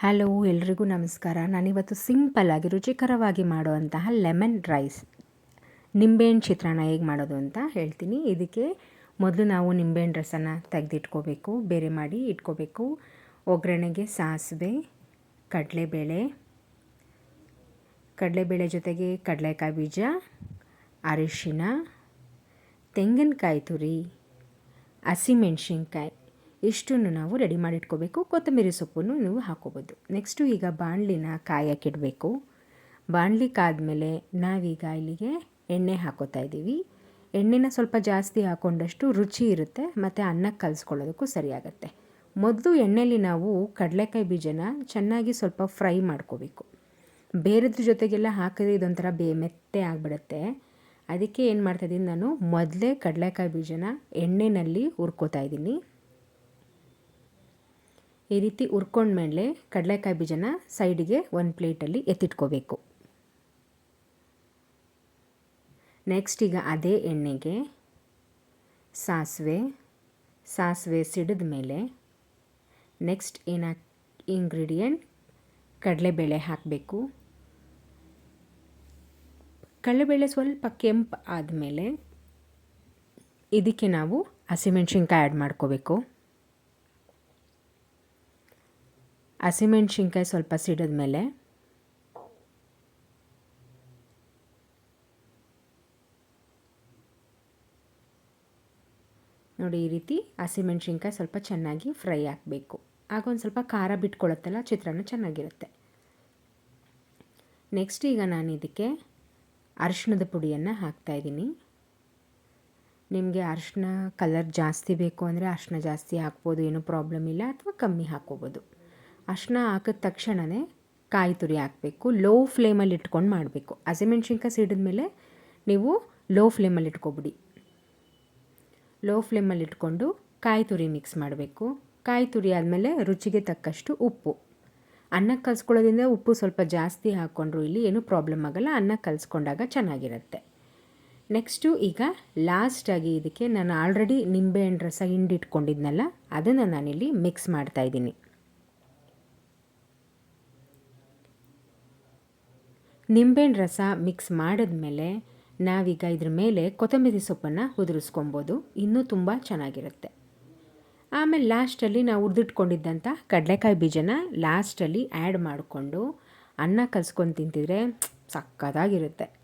Hello, ಎಲ್ರಿಗೂ ನಮಸ್ಕಾರ. ನಾನಿವತ್ತು ಸಿಂಪಲ್ಲಾಗಿ, ರುಚಿಕರವಾಗಿ ಮಾಡುವಂತಹ ಲೆಮನ್ ರೈಸ್. ನಿಂಬೆಹಣ್ಣು ಚಿತ್ರಾನ್ನ ಹೇಗೆ ಮಾಡೋದು ಅಂತ ಹೇಳ್ತೀನಿ. ಇದಕ್ಕೆ ಮೊದಲು ನಾವು ನಿಂಬೆಹಣ್ಣು ರಸನ ತೆಗೆದಿಟ್ಕೋಬೇಕು, ಬೇರೆ ಮಾಡಿ ಇಟ್ಕೋಬೇಕು. ಒಗ್ಗರಣೆಗೆ ಸಾಸಿವೆ, ಕಡಲೆಬೇಳೆ ಕಡಲೆಬೇಳೆ ಜೊತೆಗೆ ಕಡಲೆಕಾಯಿ ಬೀಜ, ಅರಿಶಿನ, ತೆಂಗಿನಕಾಯಿ ತುರಿ, ಹಸಿಮೆಣ್ಸಿನ್ಕಾಯಿ. ಇಷ್ಟನ್ನು ನಾವು ರೆಡಿ ಮಾಡಿಟ್ಕೋಬೇಕು. ಕೊತ್ತಂಬರಿ ಸೊಪ್ಪನ್ನು ನೀವು ಹಾಕೋಬೋದು ನೆಕ್ಸ್ಟು ಈಗ ಬಾಣಲಿನ ಕಾಯಕ್ಕಿಡಬೇಕು ಬಾಣಲಿ ಕಾದ್ಮೇಲೆ ನಾವೀಗ ಇಲ್ಲಿಗೆ ಎಣ್ಣೆ ಹಾಕೋತಾ ಇದ್ದೀವಿ. ಎಣ್ಣೆನ ಸ್ವಲ್ಪ ಜಾಸ್ತಿ ಹಾಕೊಂಡಷ್ಟು ರುಚಿ ಇರುತ್ತೆ, ಮತ್ತು ಅನ್ನಕ್ಕೆ ಕಲಿಸ್ಕೊಳ್ಳೋದಕ್ಕೂ ಸರಿಯಾಗುತ್ತೆ. ಮೊದಲು ಎಣ್ಣೆಯಲ್ಲಿ ನಾವು ಕಡಲೆಕಾಯಿ ಬೀಜನ ಚೆನ್ನಾಗಿ ಸ್ವಲ್ಪ ಫ್ರೈ ಮಾಡ್ಕೋಬೇಕು. ಬೇರೆದ್ರ ಜೊತೆಗೆಲ್ಲ ಹಾಕಿದ್ರೆ ಇದೊಂಥರ ಬೇ ಮೆತ್ತೆ ಆಗಿಬಿಡುತ್ತೆ. ಅದಕ್ಕೆ ಏನು ಮಾಡ್ತಾಯಿದ್ದೀನಿ ನಾನು, ಮೊದಲೇ ಕಡಲೆಕಾಯಿ ಬೀಜನ ಎಣ್ಣೆಯಲ್ಲಿ ಹುರ್ಕೋತಾ ಇದ್ದೀನಿ. ಈ ರೀತಿ ಹುರ್ಕೊಂಡ್ಮೇಲೆ ಕಡಲೆಕಾಯಿ ಬೀಜನ ಸೈಡಿಗೆ ಒಂದು ಪ್ಲೇಟಲ್ಲಿ ಎತ್ತಿಟ್ಕೋಬೇಕು. ನೆಕ್ಸ್ಟ್ ಈಗ ಅದೇ ಎಣ್ಣೆಗೆ ಸಾಸಿವೆ ಸಾಸಿವೆ ಸಿಡಿದ ಮೇಲೆ ನೆಕ್ಸ್ಟ್ ಏನ ಇಂಗ್ರೀಡಿಯೆಂಟ್ ಕಡಲೆಬೇಳೆ ಹಾಕಬೇಕು. ಕಡಲೆಬೇಳೆ ಸ್ವಲ್ಪ ಕೆಂಪು ಆದಮೇಲೆ ಇದಕ್ಕೆ ನಾವು ಹಸಿಮೆಣ್ಸಿನ್ಕಾಯಿ ಆ್ಯಡ್ ಮಾಡ್ಕೋಬೇಕು. ಹಸಿಮೆಣ್ಸಿನ್ಕಾಯಿ ಸ್ವಲ್ಪ ಸಿಡಿದ ಮೇಲೆ ನೋಡಿ ಈ ರೀತಿ ಹಸಿಮೆಣ್ಸಿನ್ಕಾಯಿ ಸ್ವಲ್ಪ ಚೆನ್ನಾಗಿ ಫ್ರೈ ಹಾಕಬೇಕು ಆಗ ಒಂದು ಸ್ವಲ್ಪ ಖಾರ ಬಿಟ್ಕೊಳತ್ತಲ್ಲ, ಚಿತ್ರಾನ್ನ ಚೆನ್ನಾಗಿರುತ್ತೆ. ನೆಕ್ಸ್ಟ್ ಈಗ ನಾನು ಇದಕ್ಕೆ ಅರಿಶಿಣದ ಪುಡಿಯನ್ನು ಹಾಕ್ತಾಯಿದ್ದೀನಿ ನಿಮಗೆ ಅರಿಶಿನ ಕಲರ್ ಜಾಸ್ತಿ ಬೇಕು ಅಂದರೆ ಅರಿಶಿನ ಜಾಸ್ತಿ ಹಾಕ್ಬೋದು, ಏನೂ ಪ್ರಾಬ್ಲಮ್ ಇಲ್ಲ, ಅಥವಾ ಕಮ್ಮಿ ಹಾಕ್ಕೋಬೋದು. ಅರ್ಶಿನ ಹಾಕಿದ ತಕ್ಷಣವೇ ಕಾಯಿ ತುರಿ ಹಾಕಬೇಕು ಲೋ ಫ್ಲೇಮಲ್ಲಿ ಇಟ್ಕೊಂಡು ಮಾಡಬೇಕು. ಹಸಿಮೆಣ್ಸಿನ್ಕಾಯಿ ಸಿಡಿದ ಮೇಲೆ ನೀವು ಲೋ ಫ್ಲೇಮಲ್ಲಿ ಇಟ್ಕೊಬಿಡಿ. ಲೋ ಫ್ಲೇಮಲ್ಲಿ ಇಟ್ಕೊಂಡು ಕಾಯಿ ತುರಿ ಮಿಕ್ಸ್ ಮಾಡಬೇಕು. ಕಾಯಿ ತುರಿ ಆದಮೇಲೆ ರುಚಿಗೆ ತಕ್ಕಷ್ಟು ಉಪ್ಪು. ಅನ್ನ ಕಲಿಸ್ಕೊಳ್ಳೋದ್ರಿಂದ ಉಪ್ಪು ಸ್ವಲ್ಪ ಜಾಸ್ತಿ ಹಾಕ್ಕೊಂಡ್ರು ಇಲ್ಲಿ ಏನೂ ಪ್ರಾಬ್ಲಮ್ ಆಗೋಲ್ಲ, ಅನ್ನ ಕಲಿಸ್ಕೊಂಡಾಗ ಚೆನ್ನಾಗಿರುತ್ತೆ. ನೆಕ್ಸ್ಟು ಈಗ ಲಾಸ್ಟಾಗಿ ಇದಕ್ಕೆ ನಾನು ಆಲ್ರೆಡಿ ನಿಂಬೆಹಣ್ಣು ರಸ ಹಿಂಡಿಟ್ಕೊಂಡಿದ್ನಲ್ಲ ಅದನ್ನು ನಾನಿಲ್ಲಿ ಮಿಕ್ಸ್ ಮಾಡ್ತಾಯಿದ್ದೀನಿ ನಿಂಬೆಹಣ್ಣು ರಸ ಮಿಕ್ಸ್ ಮಾಡಿದ್ಮೇಲೆ ನಾವೀಗ ಇದ್ರ ಮೇಲೆ ಕೊತ್ತಂಬರಿ ಸೊಪ್ಪನ್ನು ಉದುರಿಸ್ಕೊಬೋದು. ಇನ್ನೂ ತುಂಬ ಚೆನ್ನಾಗಿರುತ್ತೆ. ಆಮೇಲೆ ಲಾಸ್ಟಲ್ಲಿ ನಾವು ಹುರಿದಿಟ್ಕೊಂಡಿದ್ದಂಥ ಕಡಲೆಕಾಯಿ ಬೀಜನ ಲಾಸ್ಟಲ್ಲಿ ಆ್ಯಡ್ ಮಾಡಿಕೊಂಡು ಅನ್ನ ಕಲ್ಸ್ಕೊಂಡು ತಿಂತಿದ್ರೆ ಸಕ್ಕತ್ತಾಗಿರುತ್ತೆ